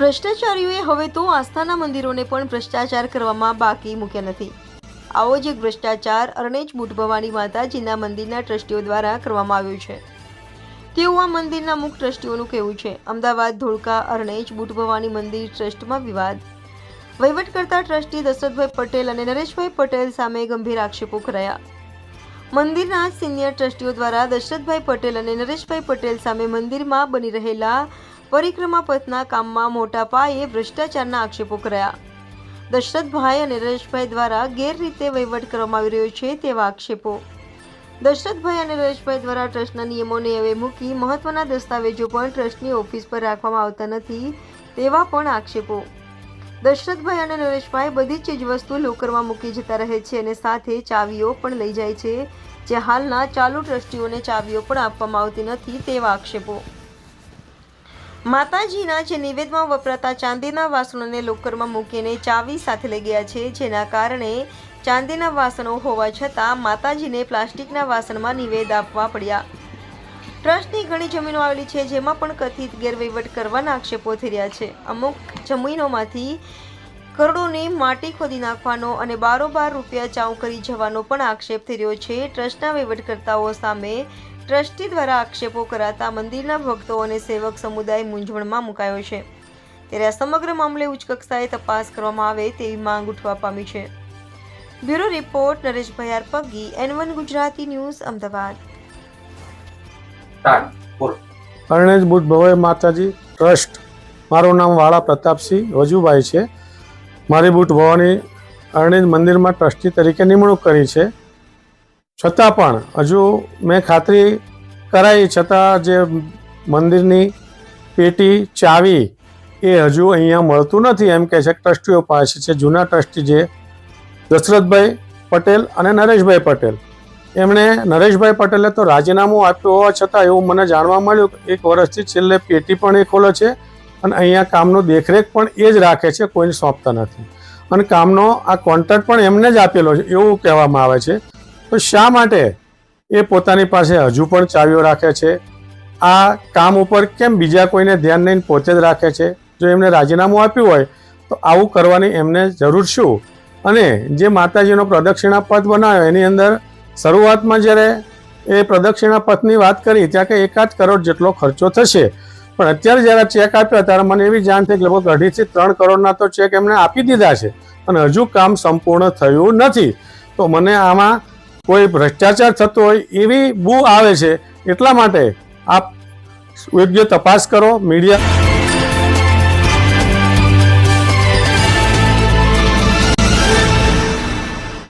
ભ્રષ્ટાચારીઓએ હવે તો આસ્થાના મંદિરોને પણ ભ્રષ્ટાચાર કરવામાં બાકી મૂક્યા નથી. આવો જ એક ભ્રષ્ટાચાર અરણેજ બુટ ભવાની માતાજીના મંદિરના ટ્રસ્ટીઓ દ્વારા કરવામાં આવ્યો છે. તેવું આ મંદિરના મુખ ટ્રસ્ટીઓનું કહેવું છે. અમદાવાદ, ધોળકા, અરણેજ બુટ ભવાની મંદિર ટ્રસ્ટમાં વિવાદ. વહીવટ કરતા ટ્રસ્ટી દશરથભાઈ પટેલ અને નરેશભાઈ પટેલ સામે ગંભીર આક્ષેપો કરાયા. મંદિરના સિનિયર ટ્રસ્ટીઓ દ્વારા દશરથભાઈ પટેલ અને નરેશભાઈ પટેલ સામે મંદિરમાં બની રહેલા પરિક્રમા પથના કામમાં મોટા પાયે ભ્રષ્ટાચારના આક્ષેપો કર્યા. દશરથભાઈ અને નરેશભાઈ દ્વારા ગેરરીતે વહીવટ કરવામાં આવી રહ્યો છે તેવા આક્ષેપો. દશરથભાઈ અને નરેશભાઈ દ્વારા ટ્રસ્ટના નિયમોને હવે મૂકી મહત્વના દસ્તાવેજો પણ ટ્રસ્ટની ઓફિસ પર રાખવામાં આવતા નથી તેવા પણ આક્ષેપો. દશરથભાઈ અને નરેશભાઈ બધી જ ચીજવસ્તુ લોકરમાં મૂકી જતા રહે છે અને સાથે ચાવીઓ પણ લઈ જાય છે, જે હાલના ચાલુ ટ્રસ્ટીઓને ચાવીઓ પણ આપવામાં આવતી નથી તેવા આક્ષેપો. માતાજીના જે નિવેદમાં વપરાતા ચાંદીના વાસણોને લોકરમાં મૂકીને ચાવી સાથે લઈ ગયા છે, જેના કારણે ચાંદીના વાસણો હોવા છતાં માતાજીને પ્લાસ્ટિકના વાસણમાં નિવેદ આપવા પડ્યા. ટ્રસ્ટની ઘણી જમીનો આવેલી છે, જેમાં પણ કથિત ગેરવહીવટ કરવાના આક્ષેપો થઈ રહ્યા છે. અમુક જમીનોમાંથી કરોડોની માટી ખોદી નાખવાનો અને બારોબાર રૂપિયા ચાઉ કરી જવાનો પણ આક્ષેપ થઈ રહ્યો છે. ટ્રસ્ટના વહીવટકર્તાઓ સામે ટ્રસ્ટી દ્વારા આક્ષેપો કરાતા મંદિરના ભક્તો અને સેવક સમુદાય મૂંઝવણમાં મુકાયો છે. ત્યારે આ સમગ્ર મામલે ઉચ્ચ કક્ષાએ તપાસ કરવામાં આવે તેવી માંગ ઉઠવા પામી છે. Bureau report Nareshbhai R Pagi N one Gujarati news Ahmedabad. Aranej Buddh Bhavai માતાજી ટ્રસ્ટ. મારું નામ વાળા પ્રતાપસિંહ વજુભાઈ છે. મારી બુટ ભવાની અરણેજ મંદિરમાં ટ્રસ્ટી તરીકે નિમણૂક કરી છે. છતાં પણ હજુ મેં ખાતરી કરાઈ છતાં જે મંદિરની પેટી ચાવી એ હજુ અહીંયા મળતું નથી એમ કહે છે ટ્રસ્ટીઓ પાસે છે. જૂના ટ્રસ્ટી જે દશરથભાઈ પટેલ અને નરેશભાઈ પટેલ. એમણે નરેશભાઈ પટેલે તો રાજીનામું આપ્યું હોવા છતાં એવું મને જાણવા મળ્યું કે એક વર્ષથી છેલ્લે પેટી પણ એ ખોલે છે. અને અહીંયા કામનો દેખરેખ પણ એ જ રાખે છે, કોઈને સોંપતા નથી. અને કામનો આ કોન્ટ્રાક્ટ પણ એમને જ આપેલો છે, એવું કહેવામાં આવે છે. તો શા માટે એ પોતાની પાસે હજુ પણ ચાવીઓ રાખે છે? આ કામ ઉપર કેમ બીજા કોઈને ધ્યાન નહીં પોતે જ રાખે છે? જો એમને રાજીનામું આપ્યું હોય, તો આવું કરવાની એમને જરૂર શું? અને જે માતાજીનો પ્રદક્ષિણા પથ બનાવ્યો, એની અંદર શરૂઆતમાં જ્યારે એ પ્રદક્ષિણા પથની વાત કરી, ત્યાં કે એકાદ કરોડ જેટલો ખર્ચો થશે. પણ અત્યારે જ્યારે ચેક આપ્યા ત્યારે મને એવી જાણ થઈ કે લગભગ અઢીથી ત્રણ કરોડના તો ચેક એમણે આપી દીધા છે અને હજુ કામ સંપૂર્ણ થયું નથી. તો મને આમાં કોઈ ભ્રષ્ટાચાર થતો હોય એવી બૂ આવે છે એટલા માટે આપ યોગ્ય તપાસ કરો, મીડિયા